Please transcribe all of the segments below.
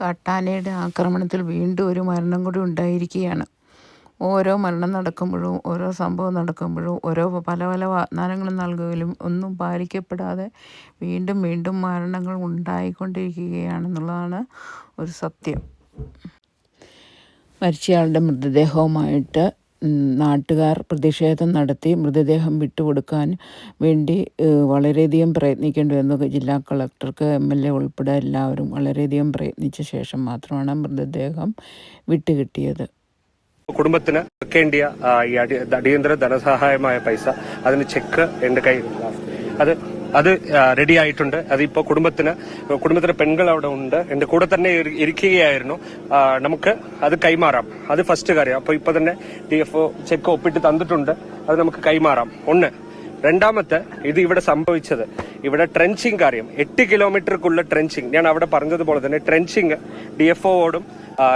കാട്ടാനയുടെ ആക്രമണത്തിൽ വീണ്ടും ഒരു മരണം കൂടി ഉണ്ടായിരിക്കുകയാണ്. ഓരോ മരണം നടക്കുമ്പോഴും ഓരോ സംഭവം നടക്കുമ്പോഴും ഓരോ പല പല വാഗ്ദാനങ്ങൾ നൽകുകയും ഒന്നും പാലിക്കപ്പെടാതെ വീണ്ടും വീണ്ടും മരണങ്ങൾ ഉണ്ടായിക്കൊണ്ടിരിക്കുകയാണെന്നുള്ളതാണ് ഒരു സത്യം. മരിച്ചയാളുടെ മൃതദേഹവുമായിട്ട് നാട്ടുകാർ പ്രതിഷേധം നടത്തി മൃതദേഹം വിട്ടുകൊടുക്കാൻ വേണ്ടി വളരെയധികം പ്രയത്നിക്കേണ്ടി വന്നു. ജില്ലാ കളക്ടർക്ക് എം എൽ എ ഉൾപ്പെടെ എല്ലാവരും വളരെയധികം പ്രയത്നിച്ച ശേഷം മാത്രമാണ് മൃതദേഹം വിട്ടുകിട്ടിയത്. കുടുംബത്തിന് വെക്കേണ്ടിയ അടിയന്തര ധനസഹായമായ പൈസ അതിന് ചെക്ക് എന്റെ കയ്യിൽ അത് അത് റെഡി ആയിട്ടുണ്ട്. അതിപ്പോ കുടുംബത്തിന് കുടുംബത്തിലെ പെൺകൾ അവിടെ ഉണ്ട്. എന്റെ കൂടെ തന്നെ ഇരിക്കുകയായിരുന്നു. നമുക്ക് അത് കൈമാറാം. അത് ഫസ്റ്റ് കാര്യം. അപ്പൊ ഇപ്പൊ തന്നെ ഡി എഫ് ഒ ചെക്ക് ഒപ്പിട്ട് തന്നിട്ടുണ്ട്. അത് നമുക്ക് കൈമാറാം. ഒന്ന്. രണ്ടാമത്തെ ഇത് ഇവിടെ സംഭവിച്ചത്. ഇവിടെ ട്രെഞ്ചിങ് കാര്യം. എട്ട് കിലോമീറ്റർക്കുള്ള ട്രെഞ്ചിങ് ഞാൻ അവിടെ പറഞ്ഞതുപോലെ തന്നെ ട്രെഞ്ചിങ് ഡി എഫ് ഒയോടും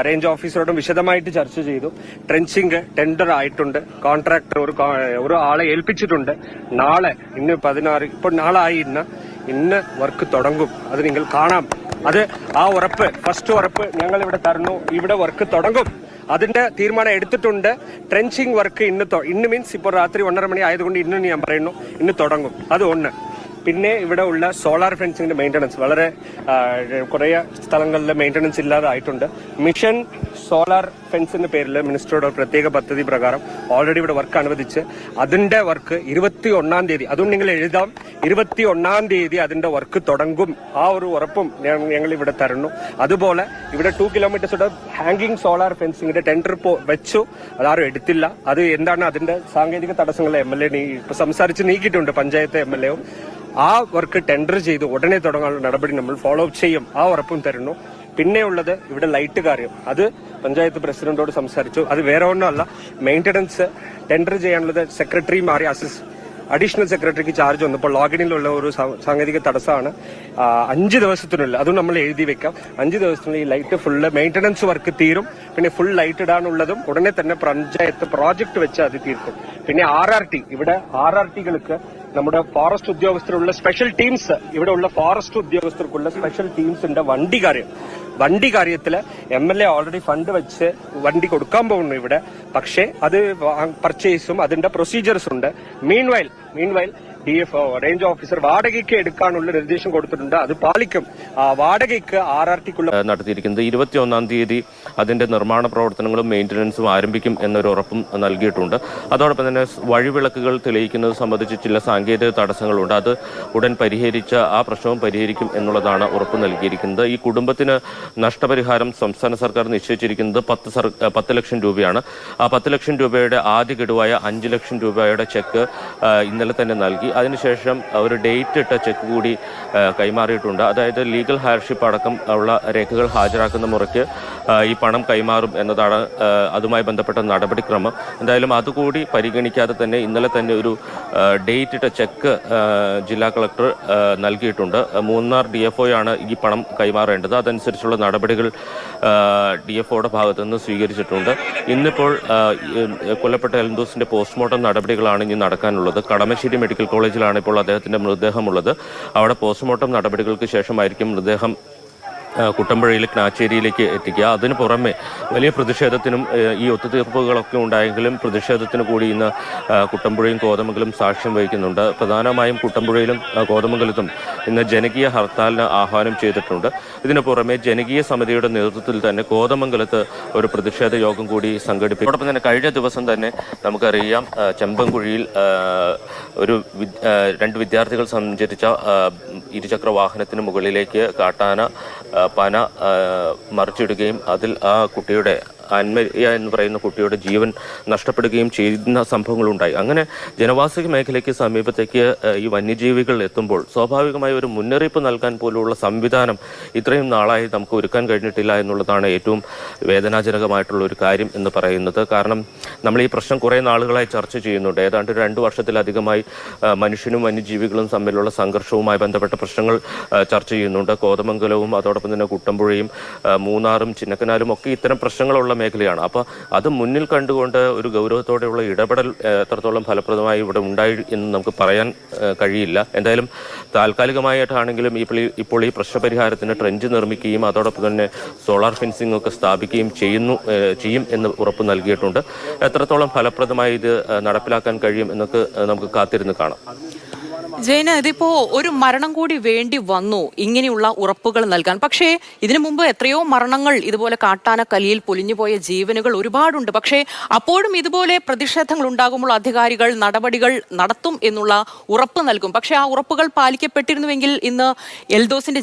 റേഞ്ച് ഓഫീസറോടും വിശദമായിട്ട് ചർച്ച ചെയ്തു. ട്രെഞ്ചിങ് ടെൻഡർ ആയിട്ടുണ്ട്. കോൺട്രാക്ടർ ഒരു ഒരു ആളെ ഏൽപ്പിച്ചിട്ടുണ്ട്. നാളെ ഇന്ന് പതിനാറ് ഇപ്പോൾ നാളെ ആയി ഇന്ന്. ഇന്ന് വർക്ക് തുടങ്ങും. അത് നിങ്ങൾ കാണാം. അത് ആ ഉറപ്പ് ഫസ്റ്റ് ഉറപ്പ് ഞങ്ങൾ ഇവിടെ തരുന്നു. ഇവിടെ വർക്ക് തുടങ്ങും. അതിന്റെ തീരുമാനം എടുത്തിട്ടുണ്ട്. ട്രെഞ്ചിങ് വർക്ക് ഇന്ന് ഇന്ന് മീൻസ് ഇപ്പോൾ രാത്രി ഒന്നര മണി ആയതുകൊണ്ട് ഇന്ന് ഞാൻ പറയുന്നു. ഇന്ന് തുടങ്ങും. അത് ഒന്ന്. പിന്നെ ഇവിടെ ഉള്ള സോളാർ ഫെൻസിന്റെ മെയിന്റനൻസ് വളരെ കുറേ സ്ഥലങ്ങളിൽ മെയിന്റനൻസ് ഇല്ലാതായിട്ടുണ്ട്. മിഷൻ സോളാർ ഫെൻസിന്റെ പേരിൽ മിനിസ്റ്ററുടെ പ്രത്യേക പദ്ധതി പ്രകാരം ഓൾറെഡി ഇവിടെ വർക്ക് അനുവദിച്ച് അതിന്റെ വർക്ക് ഇരുപത്തി ഒന്നാം തീയതി അതുകൊണ്ട് നിങ്ങൾ എഴുതാം ഇരുപത്തി ഒന്നാം തീയതി അതിന്റെ വർക്ക് തുടങ്ങും. ആ ഒരു ഉറപ്പും ഞങ്ങൾ ഇവിടെ തരുന്നു. അതുപോലെ ഇവിടെ ടു കിലോമീറ്റേഴ്സുടെ ഹാങ്കിങ് സോളാർ ഫെൻസിങ്ങിന്റെ ടെൻഡർ വെച്ചു. അതാരും എടുത്തില്ല. അത് എന്താണ് അതിന്റെ സാങ്കേതിക തടസ്സങ്ങൾ എം എൽ എ സംസാരിച്ച് നീക്കിയിട്ടുണ്ട് പഞ്ചായത്ത് എം എൽ എയും ആ വർക്ക് ടെൻഡർ ചെയ്ത് ഉടനെ തുടങ്ങാനുള്ള നടപടി നമ്മൾ ഫോളോ അപ്പ് ചെയ്യും. ആ ഉറപ്പും തരുന്നു. പിന്നെ ഉള്ളത് ഇവിടെ ലൈറ്റ് കാര്യം. അത് പഞ്ചായത്ത് പ്രസിഡന്റോട് സംസാരിച്ചു. അത് വേറെ ഒന്നുമല്ല മെയിന്റനൻസ് ടെൻഡർ ചെയ്യാനുള്ളത് സെക്രട്ടറി മാറി അസിസ് അഡീഷണൽ സെക്രട്ടറിക്ക് ചാർജ് വന്നപ്പോൾ ലോഗിനിലുള്ള ഒരു സാങ്കേതിക തടസ്സമാണ്. അഞ്ച് ദിവസത്തിനുള്ളിൽ അതും നമ്മൾ എഴുതി വെക്കാം. അഞ്ച് ദിവസത്തിനുള്ളിൽ ഈ ലൈറ്റ് ഫുള്ള് മെയിന്റനൻസ് വർക്ക് തീരും. പിന്നെ ഫുൾ ലൈറ്റ് ഇടാനുള്ളതും ഉടനെ തന്നെ പഞ്ചായത്ത് പ്രോജക്ട് വെച്ച് അത് തീർക്കും. പിന്നെ ആർ ആർ ടി ഇവിടെ ആർ ആർ ടികൾക്ക് നമ്മുടെ ഫോറസ്റ്റ് ഉദ്യോഗസ്ഥരുള്ള സ്പെഷ്യൽ ടീംസ് ഇവിടെ ഉള്ള ഫോറസ്റ്റ് ഉദ്യോഗസ്ഥർക്കുള്ള സ്പെഷ്യൽ ടീംസിന്റെ വണ്ടി കാര്യം. വണ്ടി കാര്യത്തിൽ M L A already fund വെച്ച് വണ്ടി കൊടുക്കാൻ പോകുന്നു ഇവിടെ. പക്ഷേ അത് പർച്ചേസും അതിന്റെ പ്രൊസീജിയേഴ്സ് ഉണ്ട്. Meanwhile meanwhile D F range officer വാടകയ്ക്ക് എടുക്കാനുള്ള നിർദ്ദേശം കൊടുത്തിട്ടുണ്ട്. അത് പാലിക്കും വാടകയ്ക്ക് ആർ ആർ ടിക്കുള്ള നടത്തിയിരിക്കുന്നത് ഇരുപത്തിയൊന്നാം തീയതി അതിന്റെ നിർമ്മാണ പ്രവർത്തനങ്ങളും മെയിന്റനൻസും ആരംഭിക്കും എന്നൊരു ഉറപ്പും നൽകിയിട്ടുണ്ട്. അതോടൊപ്പം തന്നെ വഴിവിളക്കുകൾ തെളിയിക്കുന്നത് സംബന്ധിച്ച് ചില സാങ്കേതിക തടസ്സങ്ങളുണ്ട്. അത് ഉടൻ പരിഹരിച്ച ആ പ്രശ്നവും പരിഹരിക്കും എന്നുള്ളതാണ് ഉറപ്പ് നൽകിയിരിക്കുന്നത്. ഈ കുടുംബത്തിന് നഷ്ടപരിഹാരം സംസ്ഥാന സർക്കാർ നിശ്ചയിച്ചിരിക്കുന്നത് പത്ത് സർ- പത്ത് ലക്ഷം രൂപയാണ്. ആ പത്ത് ലക്ഷം രൂപയുടെ ആദ്യ ഗഡുവായ അഞ്ച് ലക്ഷം രൂപയുടെ ചെക്ക് ഇന്നലെ തന്നെ നൽകി. അതിനുശേഷം ഒരു ഡേറ്റ് ഇട്ട ചെക്ക് കൂടി കൈമാറിയിട്ടുണ്ട്. അതായത് ലീഗൽ ഹയർഷിപ്പ് അടക്കം ഉള്ള രേഖകൾ ഹാജരാക്കുന്ന മുറയ്ക്ക് ഈ പണം കൈമാറും എന്നതാണ് അതുമായി ബന്ധപ്പെട്ട നടപടിക്രമം. എന്തായാലും അതുകൂടി പരിഗണിക്കാതെ തന്നെ ഇന്നലെ തന്നെ ഒരു ഡേറ്റ് ഇട്ട ചെക്ക് ജില്ലാ കളക്ടർ നൽകിയിട്ടുണ്ട്. മൂന്നാർ ഡി എഫ് ഒയാണ് ഈ പണം കൈമാറേണ്ടത്. അതനുസരിച്ചുള്ള നടപടികൾ ഡി എഫ് ഒയുടെ ഭാഗത്തു നിന്ന് സ്വീകരിച്ചിട്ടുണ്ട്. ഇന്നിപ്പോൾ കൊല്ലപ്പെട്ട എൽദോസിന്റെ പോസ്റ്റ്മോർട്ടം നടപടികളാണ് ഇനി നടക്കാനുള്ളത്. കടമശ്ശേരി മെഡിക്കൽ കോളേജിലാണ് ഇപ്പോൾ അദ്ദേഹത്തിന്റെ മൃതദേഹമുള്ളത്. അവിടെ പോസ്റ്റ്മോർട്ടം നടപടികൾക്ക് ശേഷമായിരിക്കും മൃതദേഹം കുട്ടമ്പുഴയിലെ നാച്ചേരിയിലേക്ക് എത്തിക്കുക. അതിന് പുറമെ വലിയ പ്രതിഷേധത്തിനും ഈ ഒത്തുതീർപ്പുകളൊക്കെ ഉണ്ടായെങ്കിലും പ്രതിഷേധത്തിന് കൂടി ഇന്ന് കുട്ടമ്പുഴയും കോതമംഗലും സാക്ഷ്യം വഹിക്കുന്നുണ്ട്. പ്രധാനമായും കുട്ടമ്പുഴയിലും കോതമംഗലത്തും ഇന്ന് ജനകീയ ഹർത്താലിന് ആഹ്വാനം ചെയ്തിട്ടുണ്ട്. ഇതിന് പുറമെ ജനകീയ സമിതിയുടെ നേതൃത്വത്തിൽ തന്നെ കോതമംഗലത്ത് ഒരു പ്രതിഷേധ യോഗം കൂടി സംഘടിപ്പിക്കും. അതോടൊപ്പം തന്നെ കഴിഞ്ഞ ദിവസം തന്നെ നമുക്കറിയാം ചെമ്പൻകുഴിയിൽ ഒരു രണ്ട് വിദ്യാർത്ഥികൾ സഞ്ചരിച്ച ഇരുചക്ര വാഹനത്തിന് മുകളിലേക്ക് കാട്ടാന പന മറിച്ചിടുകയും അതിൽ ആ കുട്ടിയുടെ അന്മരിയ എന്ന് പറയുന്ന കുട്ടിയുടെ ജീവൻ നഷ്ടപ്പെടുകയും ചെയ്യുന്ന സംഭവങ്ങളുണ്ടായി. അങ്ങനെ ജനവാസ മേഖലയ്ക്ക് സമീപത്തേക്ക് ഈ വന്യജീവികൾ എത്തുമ്പോൾ സ്വാഭാവികമായി ഒരു മുന്നറിയിപ്പ് നൽകാൻ പോലുള്ള സംവിധാനം ഇത്രയും നാളായി നമുക്ക് ഒരുക്കാൻ കഴിഞ്ഞിട്ടില്ല എന്നുള്ളതാണ് ഏറ്റവും വേദനാജനകമായിട്ടുള്ള ഒരു കാര്യം എന്ന് പറയുന്നത്. കാരണം നമ്മൾ ഈ പ്രശ്നം കുറേ നാളുകളായി ചർച്ച ചെയ്യുന്നുണ്ട്. ഏതാണ്ട് രണ്ട് വർഷത്തിലധികമായി മനുഷ്യനും വന്യജീവികളും തമ്മിലുള്ള സംഘർഷവുമായി ബന്ധപ്പെട്ട പ്രശ്നങ്ങൾ ചർച്ച ചെയ്യുന്നുണ്ട്. കോതമംഗലവും അതോടൊപ്പം തന്നെ കുട്ടമ്പുഴയും മൂന്നാറും ചിന്നക്കനാലും ഒക്കെ ഇത്തരം പ്രശ്നങ്ങളുള്ള മേഖലയാണ്. അപ്പോൾ അത് മുന്നിൽ കണ്ടുകൊണ്ട് ഒരു ഗൗരവത്തോടെയുള്ള ഇടപെടൽ എത്രത്തോളം ഫലപ്രദമായി ഇവിടെ ഉണ്ടായി എന്ന് നമുക്ക് പറയാൻ കഴിയില്ല. എന്തായാലും താൽക്കാലികമായിട്ടാണെങ്കിലും ഇപ്പോൾ ഇപ്പോൾ ഈ പ്രശ്നപരിഹാരത്തിന് ട്രെഞ്ച് നിർമ്മിക്കുകയും അതോടൊപ്പം തന്നെ സോളാർ ഫെൻസിംഗ് ഒക്കെ സ്ഥാപിക്കുകയും ചെയ്യുന്നു ചെയ്യും എന്ന് ഉറപ്പ് നൽകിയിട്ടുണ്ട്. എത്രത്തോളം ഫലപ്രദമായി ഇത് നടപ്പിലാക്കാൻ കഴിയും എന്നൊക്കെ നമുക്ക് കാത്തിരുന്ന് കാണാം. ജയന് ഇതിപ്പോ ഒരു മരണം കൂടി വേണ്ടി വന്നു ഇങ്ങനെയുള്ള ഉറപ്പുകൾ നൽകാൻ. പക്ഷേ ഇതിനു മുമ്പ് എത്രയോ മരണങ്ങൾ ഇതുപോലെ കാട്ടാന കലിയിൽ പൊലിഞ്ഞുപോയ ജീവനുകൾ ഒരുപാടുണ്ട്. പക്ഷേ അപ്പോഴും ഇതുപോലെ പ്രതിഷേധങ്ങൾ ഉണ്ടാകുമ്പോൾ അധികാരികൾ നടപടികൾ നടത്തും എന്നുള്ള ഉറപ്പ് നൽകും. പക്ഷേ ആ ഉറപ്പുകൾ പാലിക്കപ്പെട്ടിരുന്നുവെങ്കിൽ ഇന്ന് എൽദോസിന്റെ